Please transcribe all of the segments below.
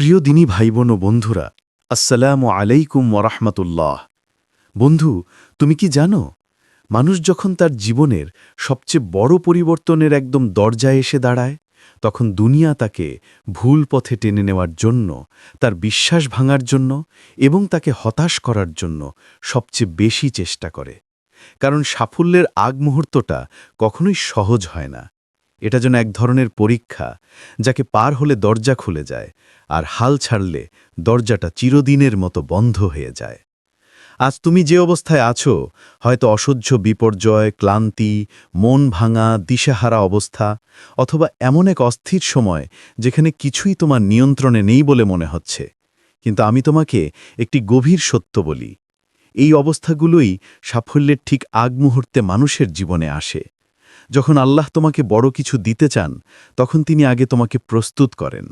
প্রিয় দিনী ভাই বোন বন্ধুরা, আসসালামু আলাইকুম ওরহমতুল্লাহ বন্ধু, তুমি কি জানো, মানুষ যখন তার জীবনের সবচেয়ে বড় পরিবর্তনের একদম দরজায় এসে দাঁড়ায়, তখন দুনিয়া তাকে ভুল পথে টেনে নেওয়ার জন্য, তার বিশ্বাস ভাঙার জন্য এবং তাকে হতাশ করার জন্য সবচেয়ে বেশি চেষ্টা করে। কারণ সাফল্যের আগ মুহূর্তটা কখনোই সহজ হয় না। এটা যেন এক ধরনের পরীক্ষা, যাকে পার হলে দরজা খুলে যায় আর হাল ছাড়লে দরজাটা চিরদিনের মতো বন্ধ হয়ে যায়। আজ তুমি যে অবস্থায় আছো, হয়তো অসহ্য বিপর্যয়, ক্লান্তি, মন ভাঙা, দিশাহারা অবস্থা, অথবা এমন এক অস্থির সময় যেখানে কিছুই তোমার নিয়ন্ত্রণে নেই বলে মনে হচ্ছে। কিন্তু আমি তোমাকে একটি গভীর সত্য বলি। এই অবস্থাগুলোই সাফল্যের ঠিক আগ মুহূর্তে মানুষের জীবনে আসে। যখন আল্লাহ তোমাকে বড় কিছু দিতে চান, তখন তিনি আগে তোমাকে প্রস্তুত করেন।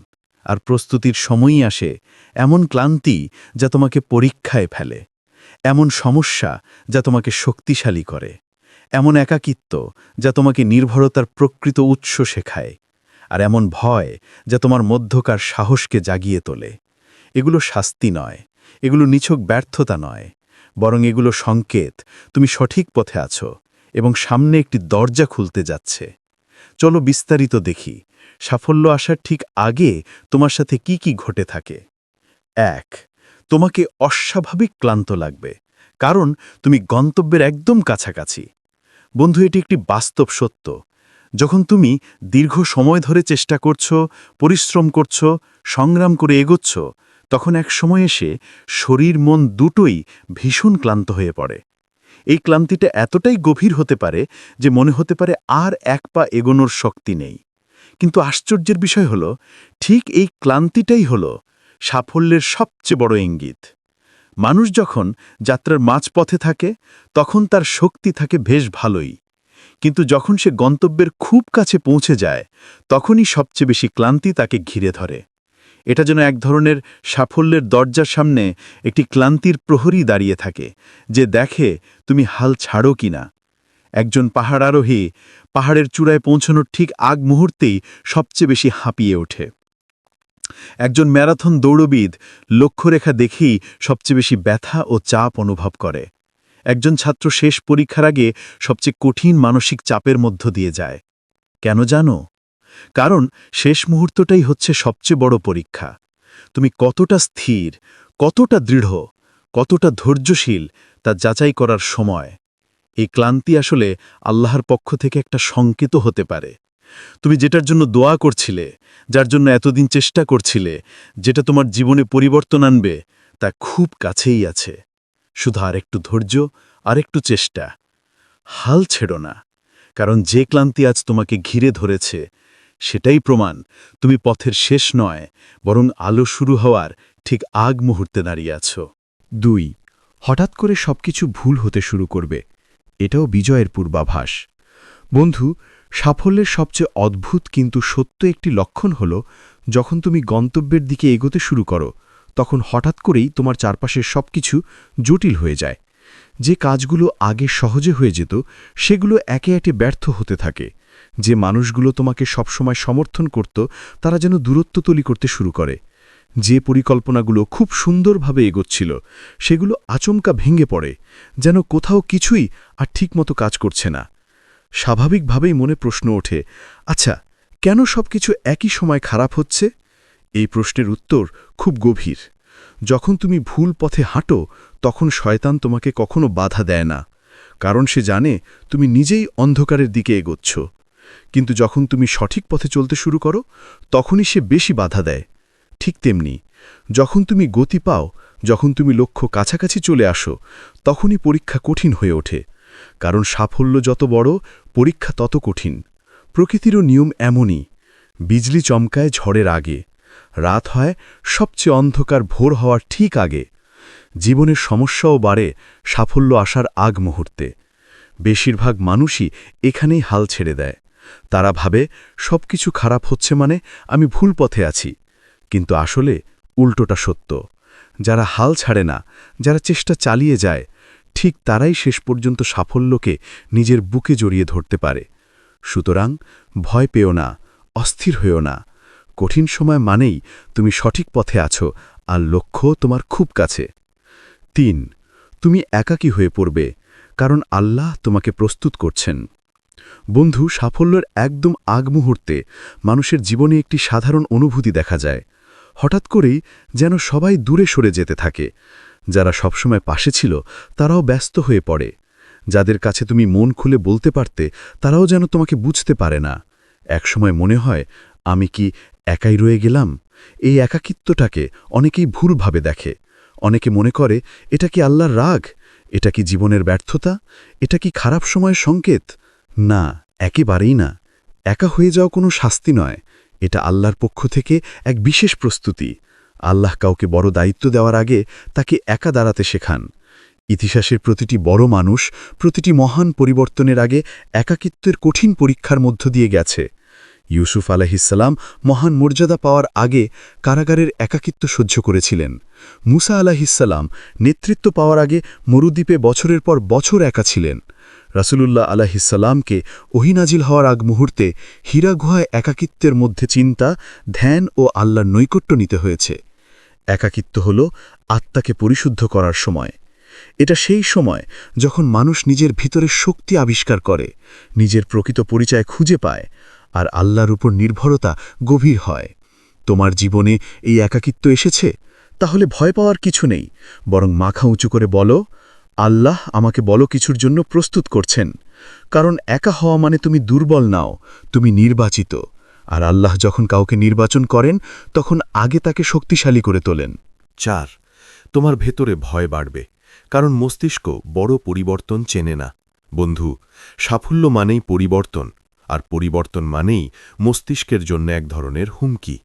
আর প্রস্তুতির সময়ই আসে এমন ক্লান্তি যা তোমাকে পরীক্ষায় ফেলে, এমন সমস্যা যা তোমাকে শক্তিশালী করে, এমন একাকিত্ব যা তোমাকে নির্ভরতার প্রকৃত উৎস শেখায়, আর এমন ভয় যা তোমার মধ্যকার সাহসকে জাগিয়ে তোলে। এগুলো শাস্তি নয়, এগুলো নিছক ব্যর্থতা নয়, বরং এগুলো সংকেত, তুমি সঠিক পথে আছো। এবং সামনে একটি দরজা খুলতে যাচ্ছে। চলো বিস্তারিত দেখি। সাফল্য আসার ঠিক আগে তোমার সাথে কি কি ঘটে থাকে? এক, তোমাকে অস্বাভাবিক ক্লান্ত লাগবে, কারণ তুমি গন্তব্যের একদম কাছাকাছি। বন্ধু, এটি একটি বাস্তব সত্য। যখন তুমি দীর্ঘ সময় ধরে চেষ্টা করছ, পরিশ্রম করছ, সংগ্রাম করে এগোচ্ছ, তখন এক সময় এসে শরীর, মন দুটোই ভীষণ ক্লান্ত হয়ে পড়ে। এই ক্লান্তিটা এতটাই গভীর হতে পারে যে মনে হতে পারে আর এক পা এগোনোর শক্তি নেই। কিন্তু আশ্চর্যের বিষয় হল, ঠিক এই ক্লান্তিটাই হল সাফল্যের সবচেয়ে বড় ইঙ্গিত। মানুষ যখন যাত্রার মাঝপথে থাকে, তখন তার শক্তি থাকে বেশ ভালোই। কিন্তু যখন সে গন্তব্যের খুব কাছে পৌঁছে যায়, তখনই সবচেয়ে বেশি ক্লান্তি তাকে ঘিরে ধরে। এটা যেন এক ধরনের সাফল্যের দরজার সামনে একটি ক্লান্তির প্রহরী দাঁড়িয়ে থাকে, যে দেখে তুমি হাল ছাড়ো কিনা একজন পাহাড় আরোহী পাহাড়ের চূড়ায় পৌঁছানোর ঠিক আগ মুহূর্তেই সবচেয়ে বেশি হাঁপিয়ে ওঠে। একজন ম্যারাথন দৌড়বিদ লক্ষ্যরেখা দেখেই সবচেয়ে বেশি ব্যথা ও চাপ অনুভব করে। একজন ছাত্র শেষ পরীক্ষার আগে সবচেয়ে কঠিন মানসিক চাপের মধ্য দিয়ে যায়। কেন জানো? কারণ শেষ মুহূর্তটাই হচ্ছে সবচেয়ে বড় পরীক্ষা। তুমি কতটা স্থির, কতটা দৃঢ়, কতটা ধৈর্যশীল তা যাচাই করার সময়। এই ক্লান্তি আসলে আল্লাহর পক্ষ থেকে একটা সংকেত হতে পারে। তুমি যেটার জন্য দোয়া করছিলে, যার জন্য এতদিন চেষ্টা করছিলে, যেটা তোমার জীবনে পরিবর্তন আনবে, তা খুব কাছেই আছে। শুধু আর একটু ধৈর্য আর একটু চেষ্টা। হাল ছেড়ো না, কারণ যে ক্লান্তি আজ তোমাকে ঘিরে ধরেছে সেটাই প্রমাণ, তুমি পথের শেষ নয়, বরং আলো শুরু হওয়ার ঠিক আগ মুহূর্তে দাঁড়িয়ে আছো। দুই, হঠাৎ করে সবকিছু ভুল হতে শুরু করবে। এটাও বিজয়ের পূর্বাভাস। বন্ধু, সাফল্যের সবচেয়ে অদ্ভুত কিন্তু সত্য একটি লক্ষণ হল, যখন তুমি গন্তব্যের দিকে এগোতে শুরু করো, তখন হঠাৎ করেই তোমার চারপাশের সবকিছু জটিল হয়ে যায়। যে কাজগুলো আগে সহজে হয়ে যেত, সেগুলো একে একে ব্যর্থ হতে থাকে। যে মানুষগুলো তোমাকে সবসময় সমর্থন করত, তারা যেন দূরত্ব তলি করতে শুরু করে। যে পরিকল্পনাগুলো খুব সুন্দরভাবে এগোচ্ছিল, সেগুলো আচমকা ভেঙে পড়ে, যেন কোথাও কিছুই আর ঠিকমতো কাজ করছে না। স্বাভাবিকভাবেই মনে প্রশ্ন ওঠে আচ্ছা কেন সবকিছু একই সময় খারাপ হচ্ছে? এই প্রশ্নের উত্তর খুব গভীর। যখন তুমি ভুল পথে হাঁটো, তখন শয়তান তোমাকে কখনো বাধা দেয় না, কারণ সে জানে তুমি নিজেই অন্ধকারের দিকে এগোচ্ছ। কিন্তু যখন তুমি সঠিক পথে চলতে শুরু করো, তখনই সে বেশি বাধা দেয়। ঠিক তেমনি, যখন তুমি গতি পাও, যখন তুমি লক্ষ্য কাছাকাছি চলে আসো, তখনই পরীক্ষা কঠিন হয়ে ওঠে। কারণ সাফল্য যত বড়, পরীক্ষা তত কঠিন। প্রকৃতিরও নিয়ম এমনই, বিজলি চমকায় ঝড়ের আগে, রাত হয় সবচেয়ে অন্ধকার ভোর হওয়ার ঠিক আগে। জীবনের সমস্যাও বাড়ে সাফল্য আসার আগ মুহূর্তে বেশিরভাগ মানুষই এখানেই হাল ছেড়ে দেয়। তারা ভাবে, সবকিছু খারাপ হচ্ছে মানে আমি ভুল পথে আছি। কিন্তু আসলে উল্টোটা সত্য। যারা হাল ছাড়ে না, যারা চেষ্টা চালিয়ে যায়, ঠিক তারাই শেষ পর্যন্ত সাফল্যকে নিজের বুকে জড়িয়ে ধরতে পারে। সুতরাং ভয় পেও না, অস্থির হয়েও না। কঠিন সময় মানেই তুমি সঠিক পথে আছো আর লক্ষ্য তোমার খুব কাছে। তিন, তুমি একাকী হয়ে পড়বে, কারণ আল্লাহ তোমাকে প্রস্তুত করছেন। বন্ধু, সাফল্যের একদম আগ মুহূর্তে মানুষের জীবনে একটি সাধারণ অনুভূতি দেখা যায়। হঠাৎ করেই যেন সবাই দূরে সরে যেতে থাকে। যারা সবসময় পাশে ছিল, তারাও ব্যস্ত হয়ে পড়ে। যাদের কাছে তুমি মন খুলে বলতে পারতে, তারাও যেন তোমাকে বুঝতে পারে না। একসময় মনে হয়, আমি কি একাই রয়ে গেলাম? এই একাকিত্বটাকে অনেকেই ভুলভাবে দেখে। অনেকে মনে করে, এটা কি আল্লাহর রাগ? এটা কি জীবনের ব্যর্থতা? এটা কি খারাপ সময়ের সংকেত? না, একেবারেই না। একা হয়ে যাওয়া কোনো শাস্তি নয়। এটা আল্লাহর পক্ষ থেকে এক বিশেষ প্রস্তুতি। আল্লাহ কাউকে বড় দায়িত্ব দেওয়ার আগে তাকে একা দাঁড়াতে শেখান। ইতিহাসের প্রতিটি বড় মানুষ প্রতিটি মহান পরিবর্তনের আগে একাকিত্বের কঠিন পরীক্ষার মধ্য দিয়ে গেছে। ইউসুফ আলাহিসাল্লাম মহান মর্যাদা পাওয়ার আগে কারাগারের একাকিত্ব সহ্য করেছিলেন। মুসা আলাহিসাল্লাম নেতৃত্ব পাওয়ার আগে মরুদ্বীপে বছরের পর বছর একা ছিলেন। রাসুলুল্লাহ আলাহিসাল্লামকে ওহিনাজিল হওয়ার আগ মুহূর্তে হীরা গুহায় একাকিত্বের মধ্যে চিন্তা, ধ্যান ও আল্লাহর নৈকট্য নিতে হয়েছে। একাকিত্ব হল আত্মাকে পরিশুদ্ধ করার সময়। এটা সেই সময় যখন মানুষ নিজের ভিতরের শক্তি আবিষ্কার করে, নিজের প্রকৃত পরিচয় খুঁজে পায় আর আল্লাহর উপর নির্ভরতা গভীর হয়। তোমার জীবনে এই একাকিত্ব এসেছে? তাহলে ভয় পাওয়ার কিছু নেই, বরং মাখা উঁচু করে বলো আল্লাহ আমাকে বলো কিছুর জন্য প্রস্তুত করছেন। কারণ একা হওয়া মানে তুমি দুর্বল নাও, তুমি নির্বাচিত। আর আল্লাহ যখন কাউকে নির্বাচন করেন, তখন আগে তাকে শক্তিশালী করে তোলেন। চার, তোমার ভেতরে ভয় বাড়বে, কারণ মস্তিষ্ক বড় পরিবর্তন চেনে না। বন্ধু, সাফল্য মানেই পরিবর্তন, আর পরিবর্তন মানেই মস্তিষ্কের জন্য এক ধরনের হুমকি।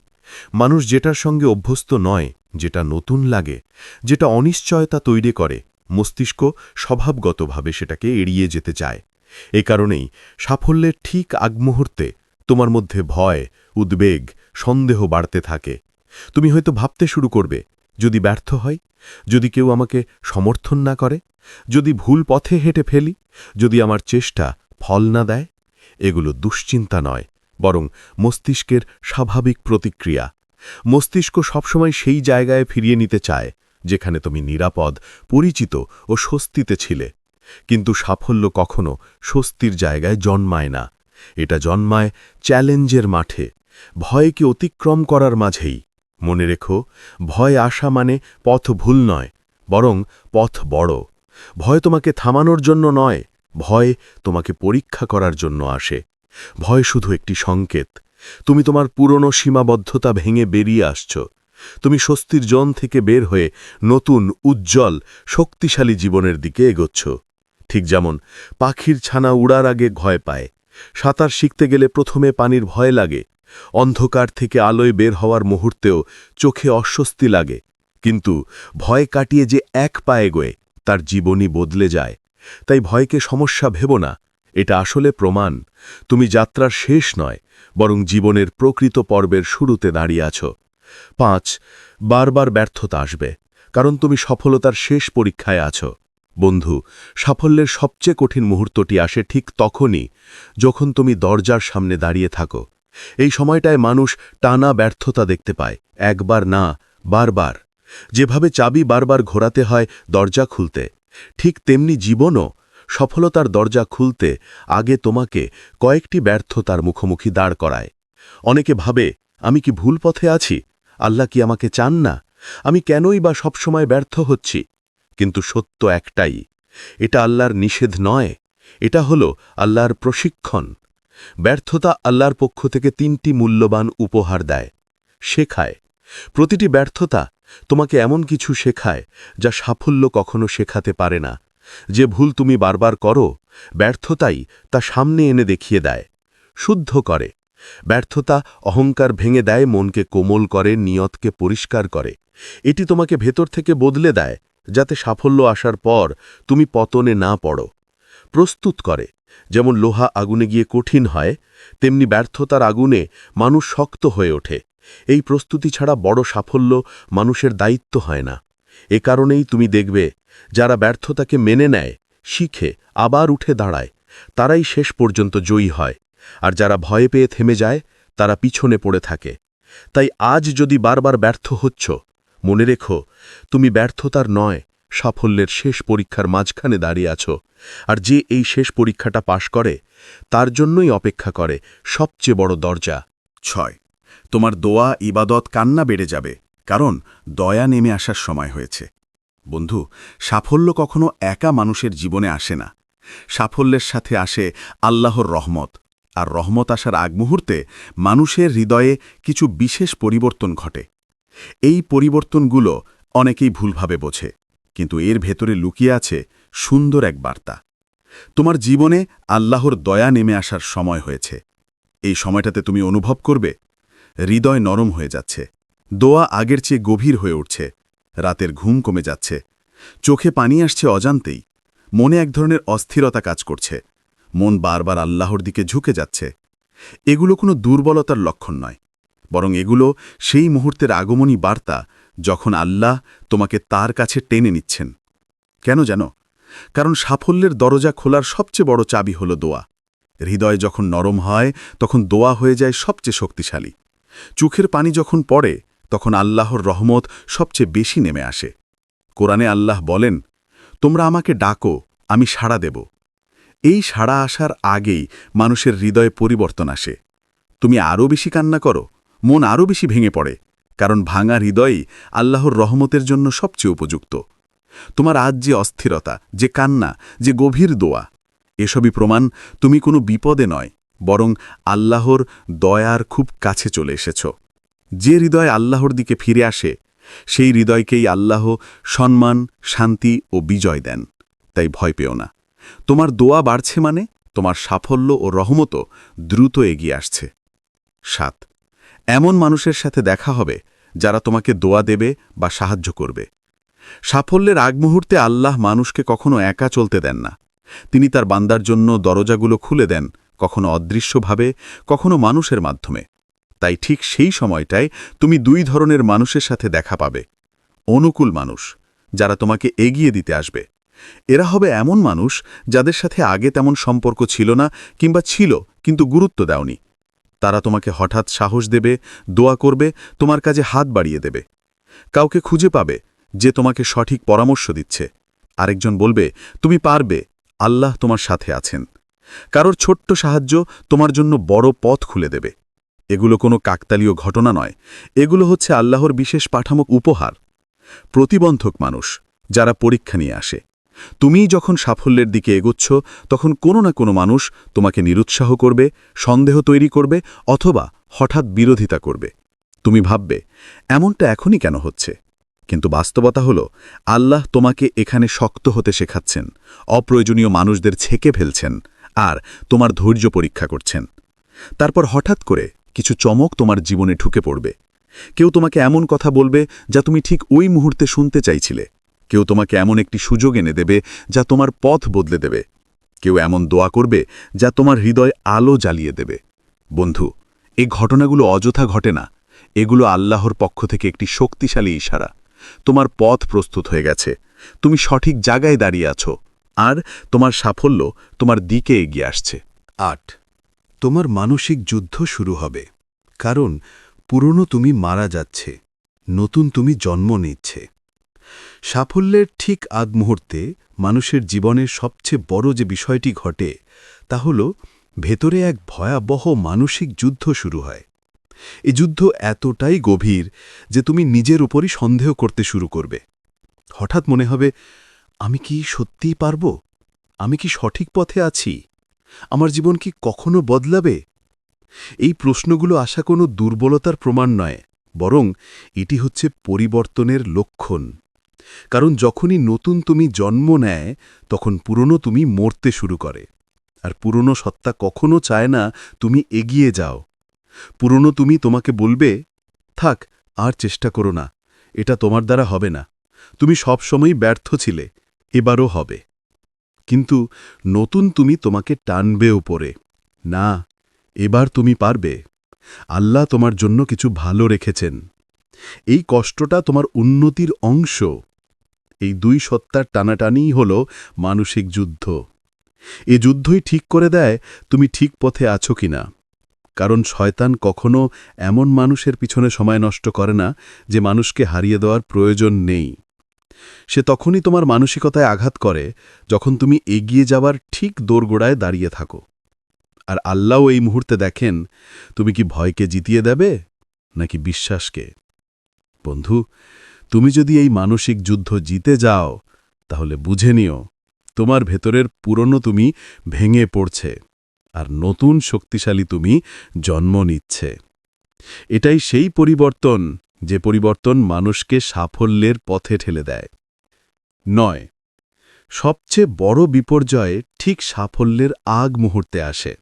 মানুষ যেটার সঙ্গে অভ্যস্ত নয়, যেটা নতুন লাগে, যেটা অনিশ্চয়তা তৈরি করে মস্তিষ্ক স্বভাবগতভাবে সেটাকে এড়িয়ে যেতে চায়। এ কারণেই সাফল্যের ঠিক আগমুহূর্তে তোমার মধ্যে ভয়, উদ্বেগ, সন্দেহ বাড়তে থাকে। তুমি হয়তো ভাবতে শুরু করবে, যদি ব্যর্থ হয়, যদি কেউ আমাকে সমর্থন না করে, যদি ভুল পথে হেঁটে ফেলি, যদি আমার চেষ্টা ফল না দেয়, এগুলো দুশ্চিন্তা নয়, বরং মস্তিষ্কের স্বাভাবিক প্রতিক্রিয়া। মস্তিষ্ক সবসময় সেই জায়গায় ফিরিয়ে নিতে চায় যেখানে তুমি নিরাপদ, পরিচিত ও স্বস্তিতে ছিলে। কিন্তু সাফল্য কখনো স্বস্তির জায়গায় জন্মায় না। এটা জন্মায় চ্যালেঞ্জের মাঠে, ভয়কে অতিক্রম করার মাঝেই। মনে রেখো, ভয় আসা মানে পথ ভুল নয়, বরং পথ বড়। ভয় তোমাকে থামানোর জন্য নয়, ভয় তোমাকে পরীক্ষা করার জন্য আসে। ভয় শুধু একটি সংকেত। তুমি তোমার পুরনো সীমাবদ্ধতা ভেঙে বেরিয়ে আসছ। তুমি স্বস্তির জন থেকে বের হয়ে নতুন, উজ্জ্বল, শক্তিশালী জীবনের দিকে এগোচ্ছ। ঠিক যেমন, পাখির ছানা উড়ার আগে ভয় পায়। সাঁতার শিখতে গেলে প্রথমে পানির ভয় লাগে। অন্ধকার থেকে আলোয় বের হওয়ার মুহূর্তেও চোখে অস্বস্তি লাগে। কিন্তু ভয় কাটিয়ে যে এক পায়ে গোয়ে তার জীবনই বদলে যায়। তাই ভয়কে সমস্যা ভেব না। এটা আসলে প্রমাণ। তুমি যাত্রার শেষ নয়, বরং জীবনের প্রকৃত পর্বের শুরুতে দাঁড়িয়ে আছো। পাঁচ, বারবার ব্যর্থতা আসবে, কারণ তুমি সফলতার শেষ পরীক্ষায় আছো। বন্ধু, সাফল্যের সবচেয়ে কঠিন মুহূর্তটি আসে ঠিক তখনই যখন তুমি দরজার সামনে দাঁড়িয়ে থাকো। এই সময়টায় মানুষ টানা ব্যর্থতা দেখতে পায়, একবার না, বারবার। যেভাবে চাবি বারবার ঘোরাতে হয় দরজা খুলতে, ঠিক তেমনি জীবনও সফলতার দরজা খুলতে আগে তোমাকে কয়েকটি ব্যর্থতার মুখোমুখি দাঁড় করায়। অনেকে ভাবে, আমি কি ভুল পথে আছি? আল্লাহ কি আমাকে চান না? আমি কেনই বা সবসময় ব্যর্থ হচ্ছি? কিন্তু সত্য একটাই, এটা আল্লাহর নিষেধ নয়, এটা হল আল্লাহর প্রশিক্ষণ। ব্যর্থতা আল্লাহর পক্ষ থেকে তিনটি মূল্যবান উপহার দেয়। শেখায়। প্রতিটি ব্যর্থতা তোমাকে এমন কিছু শেখায় যা সাফল্য কখনো শেখাতে পারে না। যে ভুল তুমি বারবার করো, ব্যর্থতাই তা সামনে এনে দেখিয়ে দেয়। শুদ্ধ করে। ব্যর্থতা অহংকার ভেঙে দেয়, মনকে কোমল করে, নিয়তকে পরিষ্কার করে। এটি তোমাকে ভেতর থেকে বদলে দেয়, যাতে সাফল্য আসার পর তুমি পতনে না পড়ো। প্রস্তুত করে, যেমন লোহা আগুনে গিয়ে কঠিন হয়, তেমনি ব্যর্থতার আগুনে মানুষ শক্ত হয়ে ওঠে। এই প্রস্তুতি ছাড়া বড় সাফল্য মানুষের দায়িত্ব হয় না। এ কারণেই তুমি দেখবে, যারা ব্যর্থতাকে মেনে নেয়, শিখে, আবার উঠে দাঁড়ায়, তারাই শেষ পর্যন্ত জয়ী হয়। আর যারা ভয়ে পেয়ে থেমে যায়, তারা পিছনে পড়ে থাকে। তাই আজ যদি বারবার ব্যর্থ হচ্ছ, মনে রেখো, তুমি ব্যর্থতার নয়, সাফল্যের শেষ পরীক্ষার মাঝখানে দাঁড়িয়ে আছো। আর যে এই শেষ পরীক্ষাটা পাশ করে, তার জন্যই অপেক্ষা করে সবচেয়ে বড় দরজা ছয়। তোমার দোয়া, ইবাদত, কান্না বেড়ে যাবে, কারণ দয়া নেমে আসার সময় হয়েছে। বন্ধু, সাফল্য কখনো একা মানুষের জীবনে আসে না। সাফল্যের সাথে আসে আল্লাহর রহমত। আর রহমত আসার আগ মুহূর্তে মানুষের হৃদয়ে কিছু বিশেষ পরিবর্তন ঘটে। এই পরিবর্তনগুলো অনেকেই ভুলভাবে বোঝে, কিন্তু এর ভেতরে লুকিয়ে আছে সুন্দর এক বার্তা। তোমার জীবনে আল্লাহর দয়া নেমে আসার সময় হয়েছে। এই সময়টাতে তুমি অনুভব করবে, হৃদয় নরম হয়ে যাচ্ছে, দোয়া আগের চেয়ে গভীর হয়ে উঠছে, রাতের ঘুম কমে যাচ্ছে, চোখে পানি আসছে অজান্তেই, মনে এক ধরনের অস্থিরতা কাজ করছে। মন বারবার আল্লাহর দিকে ঝুঁকে যাচ্ছে। এগুলো কোনো দুর্বলতার লক্ষণ নয়। বরং এগুলো সেই মুহূর্তের আগমনী বার্তা যখন আল্লাহ তোমাকে তার কাছে টেনে নিচ্ছেন। কেন জানো? কারণ সাফল্যের দরজা খোলার সবচেয়ে বড় চাবি হল দোয়া। হৃদয় যখন নরম হয়, তখন দোয়া হয়ে যায় সবচেয়ে শক্তিশালী। চোখের পানি যখন পড়ে, তখন আল্লাহর রহমত সবচেয়ে বেশি নেমে আসে। কোরআনে আল্লাহ বলেন, তোমরা আমাকে ডাকো, আমি সাড়া দেব। এই সাড়া আসার আগেই মানুষের হৃদয়ে পরিবর্তন আসে। তুমি আরও বেশি কান্না করো, মন আরও বেশি ভেঙে পড়ে, কারণ ভাঙা হৃদয়ই আল্লাহর রহমতের জন্য সবচেয়ে উপযুক্ত। তোমার আজ যে অস্থিরতা, যে কান্না, যে গভীর দোয়া, এসবই প্রমাণ তুমি কোনো বিপদে নয়, বরং আল্লাহর দয়ার খুব কাছে চলে এসেছ। যে হৃদয় আল্লাহর দিকে ফিরে আসে, সেই হৃদয়কেই আল্লাহ সম্মান, শান্তি ও বিজয় দেন। তাই ভয় পেও না। তোমার দোয়া বাড়ছে মানে তোমার সাফল্য ও রহমতও দ্রুত এগিয়ে আসছে। সাত, এমন মানুষের সাথে দেখা হবে যারা তোমাকে দোয়া দেবে বা সাহায্য করবে। সাফল্যের আগ মুহূর্তে আল্লাহ মানুষকে কখনো একা চলতে দেন না। তিনি তার বান্দার জন্য দরজাগুলো খুলে দেন কখনো অদৃশ্যভাবে, কখনো মানুষের মাধ্যমে। তাই ঠিক সেই সময়টায় তুমি দুই ধরনের মানুষের সাথে দেখা পাবে। অনুকূল মানুষ, যারা তোমাকে এগিয়ে দিতে আসবে। এরা হবে এমন মানুষ যাদের সাথে আগে তেমন সম্পর্ক ছিল না কিংবা ছিল, কিন্তু গুরুত্ব দাওনি। তারা তোমাকে হঠাৎ সাহস দেবে, দোয়া করবে, তোমার কাজে হাত বাড়িয়ে দেবে। কাউকে খুঁজে পাবে যে তোমাকে সঠিক পরামর্শ দিচ্ছে। আরেকজন বলবে, তুমি পারবে, আল্লাহ তোমার সাথে আছেন। কারোর ছোট্ট সাহায্য তোমার জন্য বড় পথ খুলে দেবে। এগুলো কোনো কাকতালীয় ঘটনা নয়। এগুলো হচ্ছে আল্লাহর বিশেষ পাঠামক উপহার। প্রতিবন্ধক মানুষ যারা পরীক্ষা নিয়ে আসে। তুমিই যখন সাফল্যের দিকে এগোচ্ছ, তখন কোনো না কোনো মানুষ তোমাকে নিরুৎসাহ করবে, সন্দেহ তৈরি করবে অথবা হঠাৎ বিরোধিতা করবে। তুমি ভাববে, এমনটা এখনই কেন হচ্ছে? কিন্তু বাস্তবতা হল, আল্লাহ তোমাকে এখানে শক্ত হতে শেখাচ্ছেন, অপ্রয়োজনীয় মানুষদের ছেকে ফেলছেন আর তোমার ধৈর্য পরীক্ষা করছেন। তারপর হঠাৎ করে কিছু চমক তোমার জীবনে ঢুকে পড়বে। কেউ তোমাকে এমন কথা বলবে যা তুমি ঠিক ওই মুহূর্তে শুনতে চাইছিলে কেউ তোমাকে এমন একটি সুযোগ এনে দেবে যা তোমার পথ বদলে দেবে। কেউ এমন দোয়া করবে যা তোমার হৃদয় আলো জ্বালিয়ে দেবে। বন্ধু, এই ঘটনাগুলো অযথা ঘটে না। এগুলো আল্লাহর পক্ষ থেকে একটি শক্তিশালী ইশারা। তোমার পথ প্রস্তুত হয়ে গেছে। তুমি সঠিক জায়গায় দাঁড়িয়ে আছো। আর তোমার সাফল্য তোমার দিকে এগিয়ে আসছে। আট, তোমার মানসিক যুদ্ধ শুরু হবে। কারণ পুরনো তুমি মারা যাচ্ছে, নতুন তুমি জন্ম নিচ্ছে। সাফল্যের ঠিক আগ মুহূর্তে মানুষের জীবনের সবচেয়ে বড় যে বিষয়টি ঘটে, তা হল ভেতরে এক ভয়াবহ মানসিক যুদ্ধ শুরু হয়। এই যুদ্ধ এতটাই গভীর যে তুমি নিজের উপরই সন্দেহ করতে শুরু করবে। হঠাৎ মনে হবে, আমি কি সত্যিই পারব? আমি কি সঠিক পথে আছি? আমার জীবন কি কখনো বদলাবে? এই প্রশ্নগুলো আসা কোনো দুর্বলতার প্রমাণ নয়, বরং এটি হচ্ছে পরিবর্তনের লক্ষণ। কারণ যখনই নতুন তুমি জন্ম নেয়, তখন পুরনো তুমি মরতে শুরু করে। আর পুরনো সত্তা কখনো চায় না তুমি এগিয়ে যাও। পুরনো তুমি তোমাকে বলবে, থাক, আর চেষ্টা করো না, এটা তোমার দ্বারা হবে না। তুমি সবসময় ব্যর্থ ছিলে, এবারও হবে। কিন্তু নতুন তুমি তোমাকে টানবে উপরে। না, এবার তুমি পারবে। আল্লাহ তোমার জন্য কিছু ভালো রেখেছেন। এই কষ্টটা তোমার উন্নতির অংশ। এই দুই সত্তার টানাটানিই হল মানসিক যুদ্ধ। এ যুদ্ধই ঠিক করে দেয় তুমি ঠিক পথে আছো কিনা। কারণ শয়তান কখনো এমন মানুষের পিছনে সময় নষ্ট করে না যে মানুষকে হারিয়ে দেওয়ার প্রয়োজন নেই। সে তখনই তোমার মানসিকতায় আঘাত করে যখন তুমি এগিয়ে যাওয়ার ঠিক দোরগোড়ায় দাঁড়িয়ে থাকো। আর আল্লাহও এই মুহূর্তে দেখেন, তুমি কি ভয়কে জিতিয়ে দেবে নাকি বিশ্বাসকে? বন্ধু তুমি যদি এই মানসিক যুদ্ধ জিতে যাও, তাহলে বুঝে নিও, তোমার ভেতরের পুরনো তুমি ভেঙে পড়ছে, আর নতুন শক্তিশালী তুমি জন্ম নিচ্ছে। এটাই সেই পরিবর্তন যে পরিবর্তন মানুষকে সাফল্যের পথে ঠেলে দেয়। নয়, সবচেয়ে বড় বিপর্যয় ঠিক সাফল্যের আগ মুহূর্তে আসে।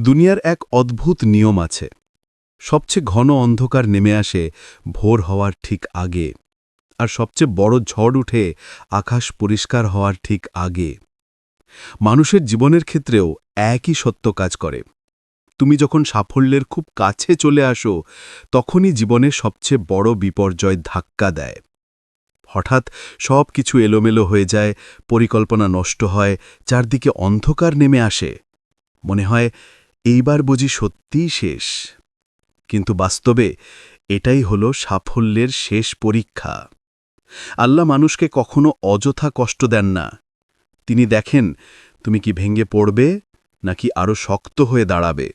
দুনিয়ার এক অদ্ভুত নিয়ম আছে। সবচেয়ে ঘন অন্ধকার নেমে আসে ভোর হওয়ার ঠিক আগে, আর সবচেয়ে বড় ঝড় উঠে আকাশ পরিষ্কার হওয়ার ঠিক আগে। মানুষের জীবনের ক্ষেত্রেও একই সত্য কাজ করে। তুমি যখন সাফল্যের খুব কাছে চলে আসো, তখনই জীবনে সবচেয়ে বড় বিপর্যয় ধাক্কা দেয়। হঠাৎ সব কিছু এলোমেলো হয়ে যায়, পরিকল্পনা নষ্ট হয়, চারদিকে অন্ধকার নেমে আসে। মনে হয়, এইবার বুঝি সত্যিই শেষ। কিন্তু বাস্তবে এটাই হলো সাফল্যের শেষ পরীক্ষা। আল্লাহ মানুষকে কখনো অযথা কষ্ট দেন না। তিনি দেখেন, তুমি কি ভেঙে পড়বে, নাকি আরও শক্ত হয়ে দাঁড়াবে?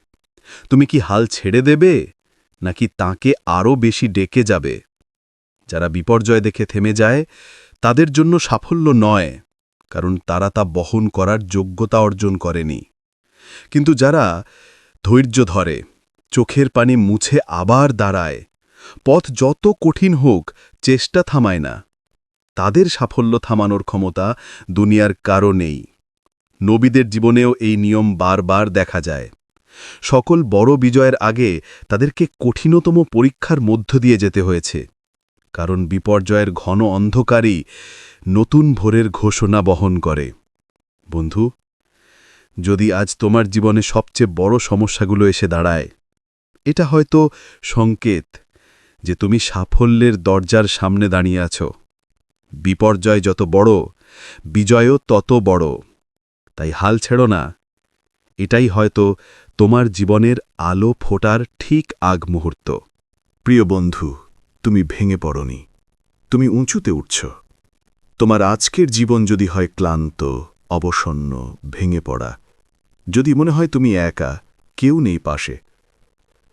তুমি কি হাল ছেড়ে দেবে, নাকি তাকে আরও বেশি ডেকে যাবে? যারা বিপর্যয় দেখে থেমে যায়, তাদের জন্য সাফল্য নয়, কারণ তারা তা বহন করার যোগ্যতা অর্জন করেনি। কিন্তু যারা ধৈর্য ধরে চোখের পানি মুছে আবার দাঁড়ায়। পথ যত কঠিন হোক, চেষ্টা থামায় না। তাদের সাফল্য থামানোর ক্ষমতা দুনিয়ার কারও নেই। নবীদের জীবনেও এই নিয়ম বারবার দেখা যায়। সকল বড় বিজয়ের আগে তাদেরকে কঠিনতম পরীক্ষার মধ্য দিয়ে যেতে হয়েছে। কারণ বিপর্যয়ের ঘন অন্ধকারই নতুন ভোরের ঘোষণা বহন করে। বন্ধু, যদি আজ তোমার জীবনে সবচেয়ে বড় সমস্যাগুলো এসে দাঁড়ায় এটা হয়তো সংকেত যে তুমি সাফল্যের দরজার সামনে দাঁড়িয়ে আছো। বিপর্যয় যত বড়, বিজয়ও তত বড়। তাই হাল ছেড়ো না। এটাই হয়তো তোমার জীবনের আলো ফোটার ঠিক আগ মুহূর্ত। প্রিয় বন্ধু, তুমি ভেঙে পড়নি। তুমি উঁচুতে উঠছ। তোমার আজকের জীবন যদি হয় ক্লান্ত, অবসন্ন, ভেঙে পড়া, যদি মনে হয় তুমি একা, কেউ নেই পাশে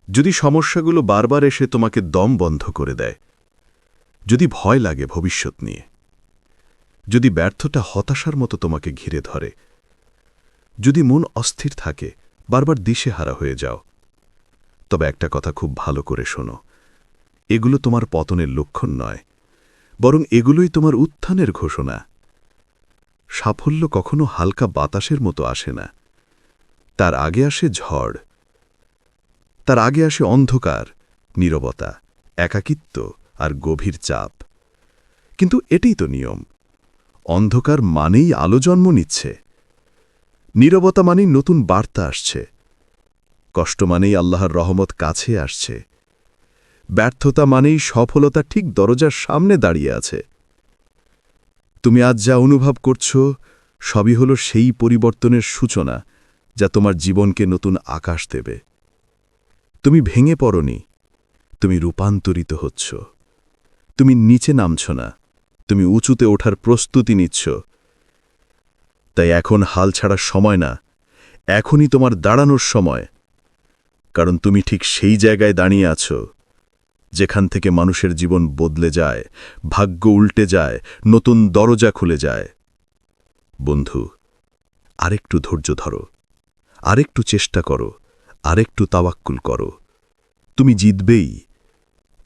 যদি সমস্যাগুলো বারবার এসে তোমাকে দম বন্ধ করে দেয়, যদি ভয় লাগে ভবিষ্যৎ নিয়ে, যদি ব্যর্থটা হতাশার মতো তোমাকে ঘিরে ধরে, যদি মন অস্থির থাকে, বারবার দিশেহারা হয়ে যাও, তবে একটা কথা খুব ভালো করে শোনো, এগুলো তোমার পতনের লক্ষণ নয়, বরং এগুলোই তোমার উত্থানের ঘোষণা। সাফল্য কখনো হালকা বাতাসের মতো আসে না, তার আগে আসে ঝড় তার আগে আসে অন্ধকার, নীরবতা, একাকিত্ব আর গভীর চাপ। কিন্তু এটাই তো নিয়ম। অন্ধকার মানেই আলো জন্ম নিচ্ছে। নীরবতা মানেই নতুন বার্তা আসছে। কষ্ট মানেই আল্লাহর রহমত কাছে আসছে। ব্যর্থতা মানেই সফলতা ঠিক দরজার সামনে দাঁড়িয়ে আছে। তুমি আজ যা অনুভব করছ, সবই হলো সেই পরিবর্তনের সূচনা যা তোমার জীবনকে নতুন আকাশ দেবে। তুমি ভেঙে পড়নি। তুমি রূপান্তরিত হচ্ছ। তুমি নিচে নামছ না। তুমি উঁচুতে ওঠার প্রস্তুতি নিচ্ছ। তাই এখন হাল ছাড়ার সময় না। এখনই তোমার দাঁড়ানোর সময়। কারণ তুমি ঠিক সেই জায়গায় দাঁড়িয়ে আছো, যেখান থেকে মানুষের জীবন বদলে যায়, ভাগ্য উল্টে যায়, নতুন দরজা খুলে যায়। বন্ধু, আরেকটু ধৈর্য ধরো। আরেকটু চেষ্টা করো। আরেকটু তাওয়াক্কুল করো। তুমি জিতবেই,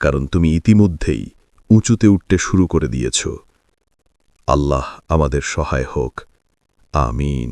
কারণ তুমি ইতিমধ্যেই উঁচুতে উঠতে শুরু করে দিয়েছ। আল্লাহ আমাদের সহায় হোক। আমিন।